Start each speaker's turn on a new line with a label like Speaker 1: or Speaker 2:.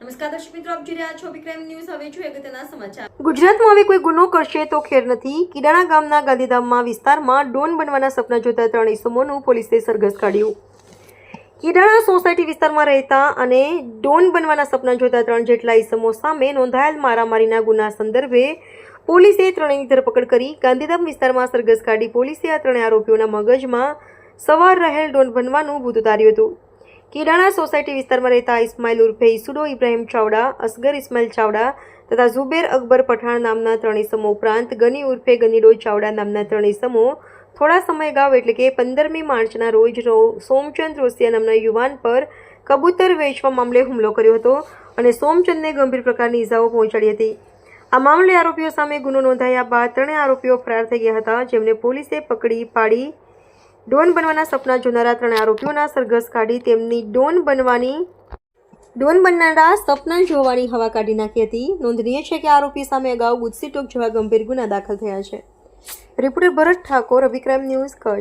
Speaker 1: નમસ્કાર દર્શક
Speaker 2: ગુજરાતમાં હવે કોઈ ગુનો કરશે તો ખેર નથી. કિડાણા ગામના ગાંધીધામમાં વિસ્તારમાં ડોન બનવાના સપના જોતા ત્રણ ઇસમોનું પોલીસે સરઘસ કાઢ્યું. કિડાણા સોસાયટી વિસ્તારમાં રહેતા અને ડોન બનવાના સપના જોતા ત્રણ જેટલા ઇસમો સામે નોંધાયેલ મારામારીના ગુના સંદર્ભે પોલીસે ત્રણેયની ધરપકડ કરી. ગાંધીધામ વિસ્તારમાં સરઘસ કાઢી પોલીસે આ ત્રણેય આરોપીઓના મગજમાં સવાર રહેલ ડોન બનવાનું ભૂત ઉતાર્યું હતું. કિડાણા સોસાયટી વિસ્તારમાં રહેતા ઇસ્માઇલ ઉર્ફે ઇસુડો ઇબ્રાહિમ ચાવડા, અસગર ઇસ્માઇલ ચાવડા તથા ઝુબેર અકબર પઠાણ નામના ત્રણ ઇસમો ઉપરાંત ગની ઉર્ફે ગનીડો ચાવડા નામના ત્રણ ઇસમો થોડા સમય અગાઉ એટલે કે પંદરમી માર્ચના રોજ સોમચંદ રોસિયા નામના યુવાન પર કબૂતર વેચવા મામલે હુમલો કર્યો હતો અને સોમચંદને ગંભીર પ્રકારની ઇજાઓ પહોંચાડી હતી. આ મામલે આરોપીઓ સામે ગુનો નોંધાયા બાદ ત્રણેય આરોપીઓ ફરાર થઈ ગયા હતા. જેમને પોલીસે પકડી પાડી ડોન બનવાના સપના જોનારા ત્રણે આરોપીઓના સરઘસ કાઢી તેમની ડોન બનવાની ડોન બનનારા સપના જોવાની હવા કાઢી નાખી હતી. નોંધનીય છે કે આરોપી સામે અગાઉ ગુજસી ટોક જેવા ગંભીર ગુના દાખલ થયા છે. Reporter Bharat Thakor, Abhikram news Kutch.